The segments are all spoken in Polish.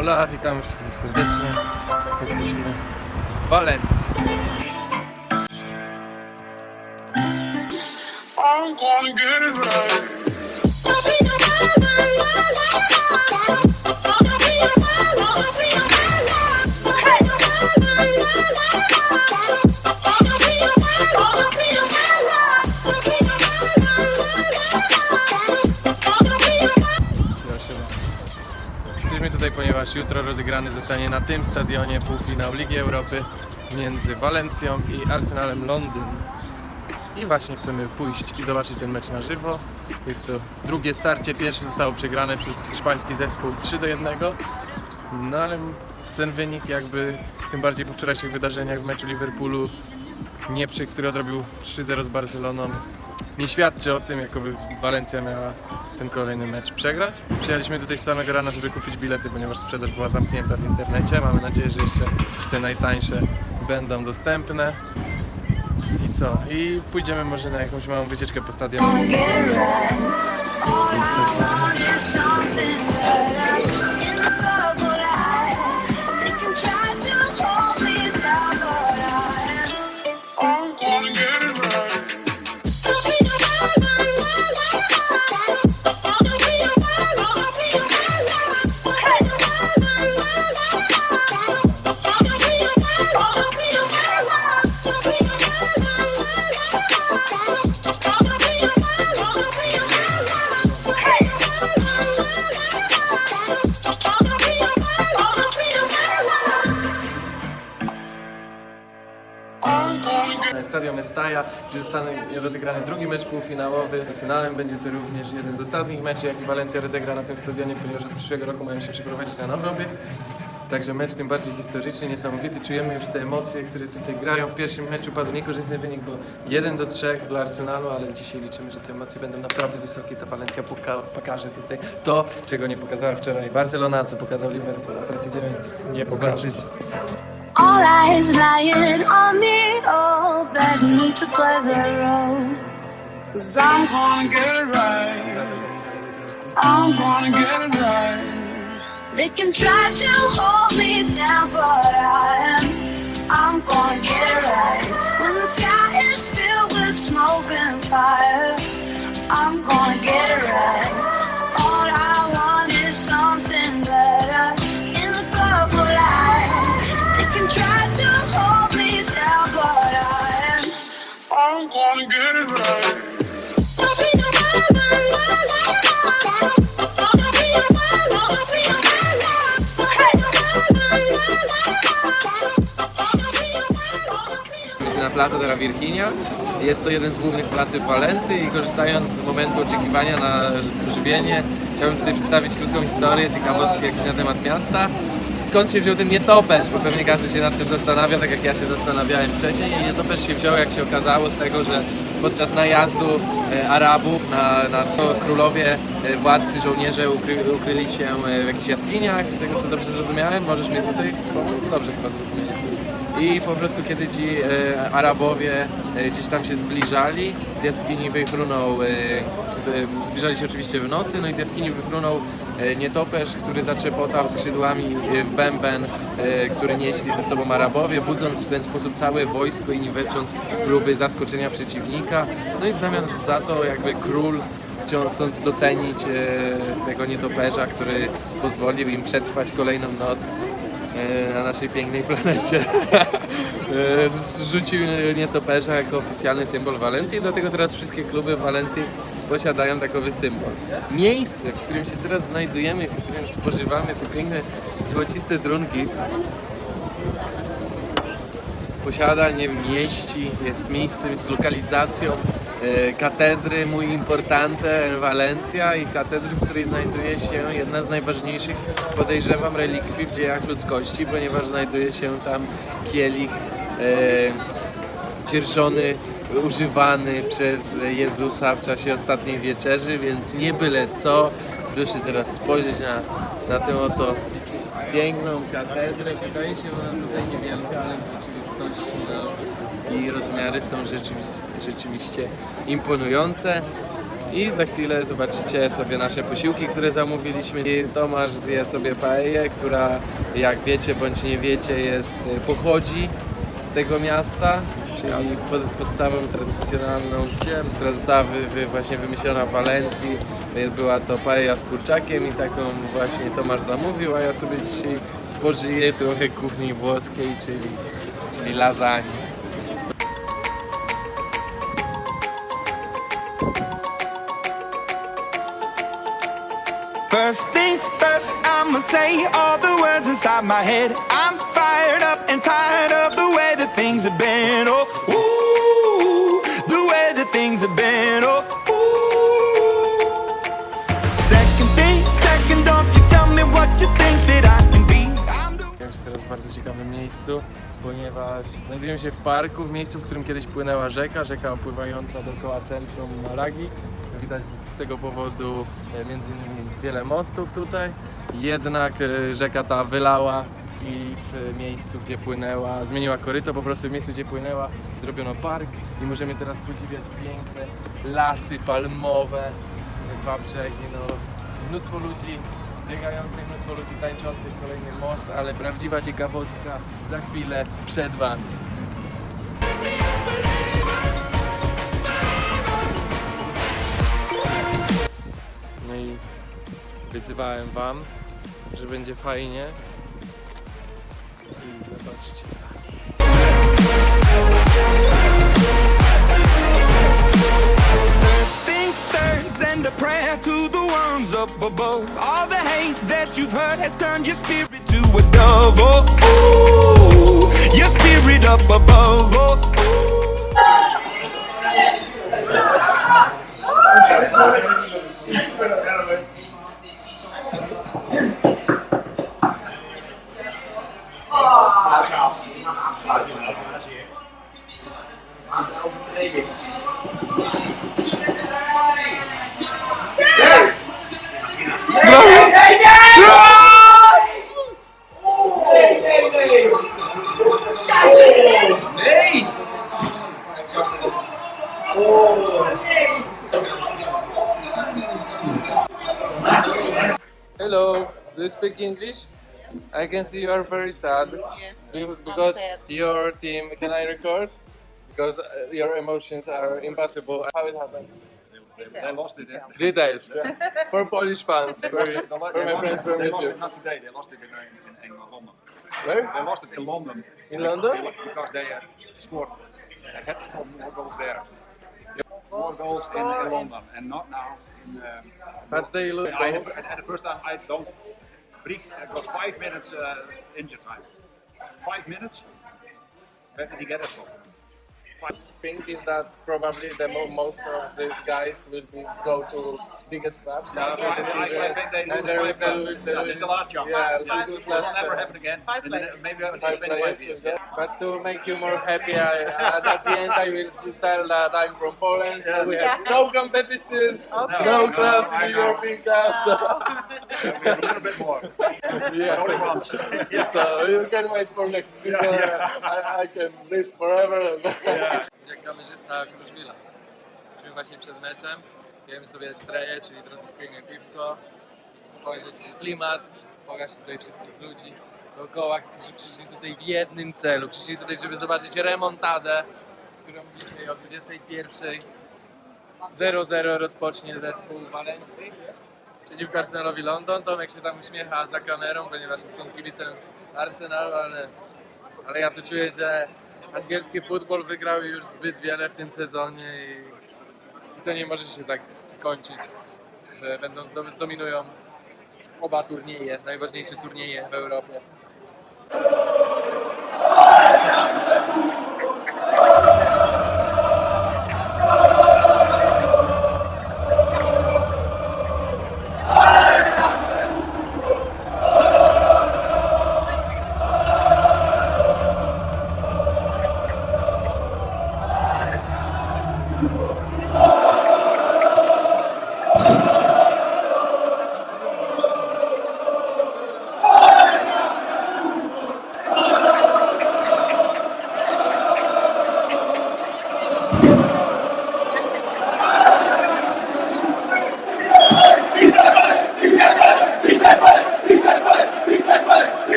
Hola, witam wszystkich serdecznie. Jesteśmy w Walencji. I'm gonna get it right. Jutro rozegrany zostanie na tym stadionie półfinał Ligi Europy między Walencją i Arsenalem Londyn. I właśnie chcemy pójść i zobaczyć ten mecz na żywo. Jest to drugie starcie, pierwsze zostało przegrane przez hiszpański zespół 3 do 1. No ale ten wynik jakby, tym bardziej po wczorajszych wydarzeniach w meczu Liverpoolu Nieprzy, który odrobił 3-0 z Barceloną, nie świadczy o tym, jakoby Walencja miała ten kolejny mecz przegrać. Przyjechaliśmy tutaj z samego rana, żeby kupić bilety, ponieważ sprzedaż była zamknięta w internecie. Mamy nadzieję, że jeszcze te najtańsze będą dostępne. I co? I pójdziemy może na jakąś małą wycieczkę po stadionie. Jest Gdzie zostanie rozegrany drugi mecz półfinałowy. Arsenalem będzie to również jeden z ostatnich meczów, jaki Walencja rozegra na tym stadionie, ponieważ od przyszłego roku mają się przeprowadzić na nowy obiekt. Także mecz tym bardziej historyczny, niesamowity. Czujemy już te emocje, które tutaj grają. W pierwszym meczu padł niekorzystny wynik, bo 1 do 3 dla Arsenalu, ale dzisiaj liczymy, że te emocje będą naprawdę wysokie. Ta Walencja poka- pokaże tutaj to, czego nie pokazała wczoraj Barcelona, a co pokazał Liverpool. A teraz idziemy nie popatrzeć. All eyes lying on me, all begging me to play their role. Cause I'm gonna get it right. I'm gonna get it right. They can try to hold me down, but I am, I'm gonna get it right. When the sky is filled with smoke and fire, I'm gonna get it right. Gonna get it right. Na Plaza de la Virginia. Jest to jeden z głównych placów w Walencji i korzystając z momentu oczekiwania na żywienie, chciałbym tutaj przedstawić krótką historię, ciekawostki jakieś na temat miasta. Skąd się wziął ten nietoperz? Bo pewnie każdy się nad tym zastanawia, tak jak ja się zastanawiałem wcześniej. I nietoperz się wziął, jak się okazało, z tego, że podczas najazdu e, Arabów na, na to królowie, e, władcy, żołnierze ukry, ukryli się e, w jakichś jaskiniach, z tego co dobrze zrozumiałem. Możesz mnie tutaj wspomóc? Dobrze chyba zrozumiałem. I po prostu kiedy ci Arabowie gdzieś tam się zbliżali, z jaskini wyfrunął, e, w, zbliżali się oczywiście w nocy, no i z jaskini wyfrunął e, nietoperz, który zatrzepotał skrzydłami e, w bęben, e, który nieśli ze sobą Arabowie, budząc w ten sposób całe wojsko i niwecząc próby zaskoczenia przeciwnika. No i w zamian za to jakby król chcąc docenić tego nietoperza, który pozwolił im przetrwać kolejną noc, na naszej pięknej planecie. Zrzucił nietoperza jako oficjalny symbol Walencji, dlatego teraz wszystkie kluby Walencji posiadają takowy symbol. Miejsce, w którym się teraz znajdujemy, w którym spożywamy te piękne, złociste trunki, posiada, nie wiem, mieści, jest miejscem, jest lokalizacją e, katedry muy importante en Valencia i katedry, w której znajduje się jedna z najważniejszych, podejrzewam, relikwii w dziejach ludzkości, ponieważ znajduje się tam kielich e, używany przez Jezusa w czasie ostatniej wieczerzy, więc nie byle co. Proszę teraz spojrzeć na, na tę oto piękną katedrę. Wydaje się ona tutaj niewielka, ale w rzeczywistości no, jej rozmiary są rzeczywi- rzeczywiście imponujące. I za chwilę zobaczycie sobie nasze posiłki, które zamówiliśmy. I Tomasz zje sobie paellę, która jak wiecie bądź nie wiecie jest, pochodzi z tego miasta, czyli pod, podstawą tradycjonalną, która została wy, wy, właśnie wymyślona w Walencji. Była to paella z kurczakiem i taką właśnie Tomasz zamówił, a ja sobie dzisiaj spożyję trochę kuchni włoskiej, czyli, czyli lasagne. First things first, I'ma say all the words inside my head. I'm fired up and tired of that things have been. Oh, ooh, the way that things have been. Oh, ooh. Second thing, second, don't you tell me what you think that I can be. I'm się teraz w bardzo ciekawym miejscu, ponieważ znajdujemy się w parku, w miejscu, w którym kiedyś płynęła rzeka, rzeka opływająca dookoła centrum Malagi. Widać z tego powodu e, między innymi wiele mostów tutaj. Jednak e, rzeka ta wylała i w miejscu, gdzie płynęła, zmieniła koryto, po prostu w miejscu, gdzie płynęła, zrobiono park i możemy teraz podziwiać piękne lasy palmowe, dwa brzegi, no mnóstwo ludzi biegających, mnóstwo ludzi tańczących, kolejny most, ale prawdziwa ciekawostka za chwilę przed Wami. No i obiecywałem Wam, że będzie fajnie All the hate that you've heard has turned your spirit to a dove. Oh, ooh, your spirit up above. Oh, oh. Hello, do you speak English? I can see you are very sad. Yes, Because sad. your team, can I record? Because uh, your emotions are impossible. How it happens? They lost it. eh? Details yeah. for Polish fans, for, They for they my lost friends it- from They lost it not today. They lost it in, uh, in, in London. Where? They lost it in London. In London? Because they had scored. They had to score more goals there. More goals in, in London and not now. In, um, But they look. I, at, the first time, I don't. Brieg uh, got five minutes uh, injured time. Five minutes. Where did he get it from? fight think is that probably the mo- most of these guys will be, go to biggest clubs Yeah, after five, the season. I think they and lose they will- five they goals. they Yeah, this is the last jump. Yeah, Yeah, this was it will last never year. happen again. Five And then players. maybe in Five 25 players, years. yeah. But to make you more happy, I, uh, at the end I will tell that I'm from Poland, so we have no competition, Okay. no No, class I in the. European Cup. So, We have a little bit more. yeah. Only once. So you can wait for next season. I, I can live forever. Yeah. Jak kamerzysta Kruszwila. Jesteśmy właśnie przed meczem. Pijemy sobie estreję, czyli tradycyjne piwko. Spojrzeć na klimat, pokazać tutaj wszystkich ludzi dookoła, którzy przyszli tutaj w jednym celu. Przyszli tutaj, żeby zobaczyć remontadę, którą dzisiaj o 21.00 0-0 rozpocznie zespół Walencji przeciwko Arsenalowi London. Tomek się tam uśmiecha za kamerą, ponieważ są kibicem Arsenalu, ale, ale ja tu czuję, że angielski futbol wygrał już zbyt wiele w tym sezonie i, i to nie może się tak skończyć, że będą zdo- zdominują oba turnieje, najważniejsze turnieje w Europie.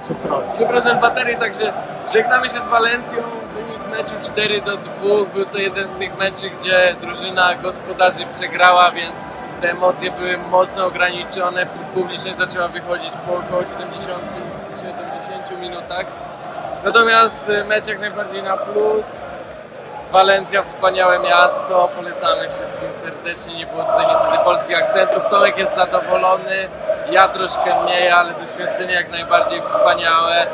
3% baterii, także żegnamy się z Walencją. Wynik meczu 4 do 2. Był to jeden z tych meczy, gdzie drużyna gospodarzy przegrała, więc te emocje były mocno ograniczone. Publiczność zaczęła wychodzić po około 70, 70 minutach. Natomiast mecz jak najbardziej na plus. Walencja, wspaniałe miasto, polecamy wszystkim serdecznie, nie było tutaj niestety polskich akcentów. Tomek jest zadowolony, ja troszkę mniej, ale doświadczenie jak najbardziej wspaniałe.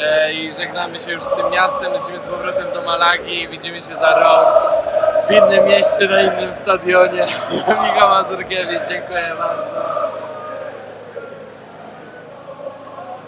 E, I żegnamy się już z tym miastem, lecimy z powrotem do Malagi i widzimy się za rok w innym mieście, na innym stadionie. Michał Mazurkiewicz, dziękuję bardzo.